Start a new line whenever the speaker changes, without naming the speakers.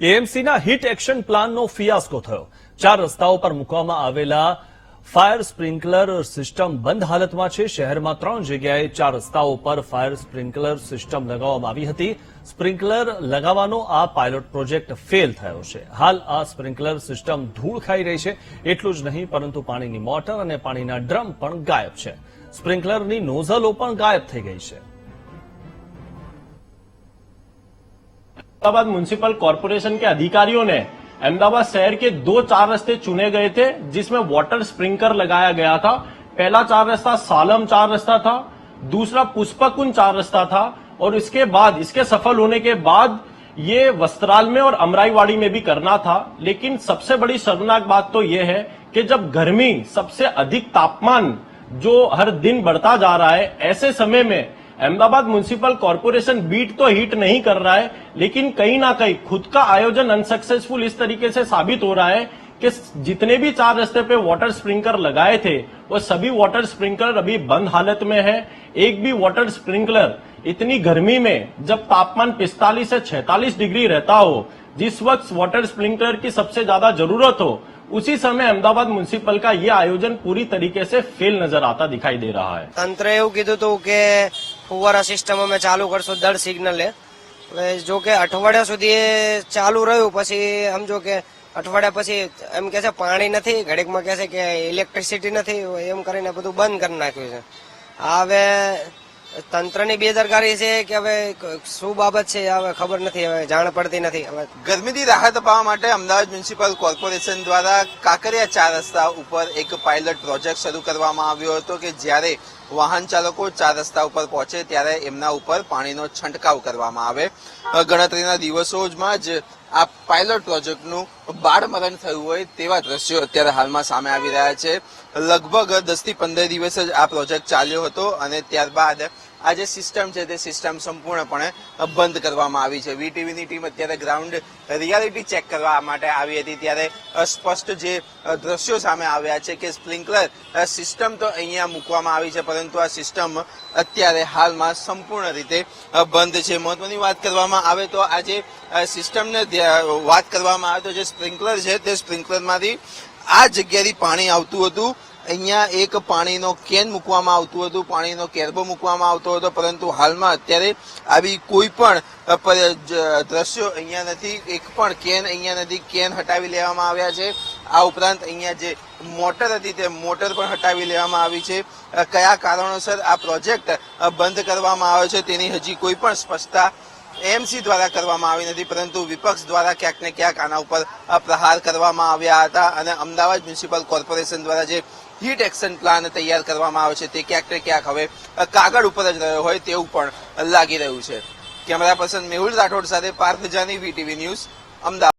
એએમસીના heat action પ્લાનનો fiasco થયો. ચાર રસ્તાઓ પર મૂકવામાં આવેલા ફાયર સ્પ્રિન્કલર સિસ્ટમ બંધ હાલતમાં છે. શહેરમાં ત્રણ જગ્યાએ ચાર રસ્તાઓ પર ફાયર સ્પ્રિન્કલર સિસ્ટમ લગાવવામાં આવી હતી. સ્પ્રિન્કલર લગાવવાનો આ પાયલોટ પ્રોજેક્ટ ફેલ થયો છે. હાલ આ સ્પ્રિન્કલર સિસ્ટમ ધૂળ ખાઈ રહી છે. એટલું જ નહીં, પરંતુ પાણીની મોટર અને પાણીના ડ્રમ પણ ગાયબ છે. સ્પ્રિન્કલરની નોઝલો પણ ગાયબ થઈ ગઈ છે.
अहमदाबाद म्यूनिसिपल कॉरपोरेशन के अधिकारियों ने अहमदाबाद शहर के दो चार रास्ते चुने गए थे, जिसमें वाटर स्प्रिंकलर लगाया गया था। पहला चार रास्ता सालम चार रास्ता था, दूसरा पुष्पकुंज चार रास्ता था, और इसके बाद, इसके सफल होने के बाद ये वस्त्राल में और अमराईवाड़ी में भी करना था। लेकिन सबसे बड़ी शर्मनाक बात तो ये है कि जब गर्मी सबसे अधिक तापमान जो हर दिन बढ़ता जा रहा है, ऐसे समय में अहमदाबाद म्यूनिसिपल कॉरपोरेशन बीट तो हिट नहीं कर रहा है, लेकिन कहीं ना कहीं खुद का आयोजन अनसक्सेसफुल इस तरीके से साबित हो रहा है कि जितने भी चार रस्ते पे वाटर स्प्रिंकलर लगाए थे, वो सभी वाटर स्प्रिंकलर अभी बंद हालत में है। एक भी वाटर स्प्रिंकलर इतनी गर्मी में जब तापमान 45 से 46 डिग्री रहता हो, जिस वक्त वाटर स्प्रिंकलर की सबसे ज़्यादा ज़रूरत हो, उसी समय अहमदाबाद म्यूनिसिपल का ये आयोजन पूरी तरीके से फेल नज़र आता दिखाई दे रहा है।
तंत्र कीधु तो के ફુવારા સિસ્ટમ અમે ચાલુ કરશું દર સિગ્નલે હવે જો કે અઠવાડિયા સુધી ચાલુ રહ્યું, પછી સમજો કે અઠવાડિયા પછી એમ કે છે પાણી નથી, ઘડીકમાં કહે છે કે ઇલેક્ટ્રિસિટી નથી એમ કરીને બધું બંધ કરી નાખ્યું છે. હવે તંત્રની બેદરકારી છે કે હવે શું બાબત છે હવે ખબર નથી, હવે જાણ પડતી નથી. હવે
ગરમીથી રાહત અપાવવા માટે અમદાવાદ મ્યુનિસિપલ કોર્પોરેશન દ્વારા કાંકરિયા ચાર રસ્તા ઉપર એક પાયલટ પ્રોજેક્ટ શરૂ કરવામાં આવ્યો હતો કે જ્યારે વાહન ચાલકો ચાર રસ્તા ઉપર પહોંચે ત્યારે એમના ઉપર પાણીનો છંટકાવ કરવામાં આવે. ગણતરીના દિવસોમાં જ આ પાયલોટ પ્રોજેક્ટનું બાળમરણ થયું હોય તેવા દ્રશ્યો અત્યારે હાલમાં સામે આવી રહ્યા છે. લગભગ દસથી પંદર દિવસ જ આ પ્રોજેક્ટ ચાલ્યો હતો અને ત્યારબાદ આ જે સિસ્ટમ છે તે સિસ્ટમ સંપૂર્ણપણે બંધ કરવામાં આવી છે. વીટીવીની ટીમ અત્યારે ગ્રાઉન્ડ રિયાલિટી ચેક કરવા માટે આવી હતી. ત્યારે સ્પષ્ટ જે દ્રશ્યો સામે આવ્યા છે કે સ્પ્રિંકલર સિસ્ટમ તો અહીંયા મૂકવામાં આવી છે, પરંતુ આ સિસ્ટમ અત્યારે હાલમાં સંપૂર્ણ રીતે બંધ છે. મહત્વની વાત કરવામાં આવે તો આ જે સિસ્ટમને વાત કરવામાં આવે તો જે સ્પ્રિંકલર છે તે સ્પ્રિંકલરમાંથી આ જગ્યાથી પાણી આવતું હતું. અહીંયા એક પાણીનો કેન મૂકવામાં આવતું હતું, પાણીનો કેરબો મૂકવામાં આવતો હતો, પરંતુ હાલમાં અત્યારે આવી કોઈ પણ દ્રશ્યો અહીંયા નથી. એક પણ કેન અહીંયા નથી. કેન હટાવી લેવામાં આવ્યા છે. આ ઉપરાંત અહીંયા જે મોટર હતી તે મોટર પણ હટાવી લેવામાં આવી છે. કયા કારણોસર આ પ્રોજેક્ટ બંધ કરવામાં આવ્યો છે તેની હજી કોઈ પણ સ્પષ્ટતા એમસી દ્વારા કરવામાં આવી નથી, પરંતુ વિપક્ષ દ્વારા ક્યાંક ને ક્યાંક આના ઉપર પ્રહાર કરવામાં આવ્યા હતા અને અમદાવાદ મ્યુનિસિપલ કોર્પોરેશન દ્વારા જે હીટ એક્શન પ્લાન તૈયાર કરવામાં આવે છે તે ક્યાંક ને ક્યાંક હવે કાગળ ઉપર જ રહ્યો હોય તેવું પણ લાગી રહ્યું છે. કેમેરા પર્સન મેહુલ રાઠોડ સાથે પાર્થ જાની વીટીવી ન્યૂઝ અમદાવાદ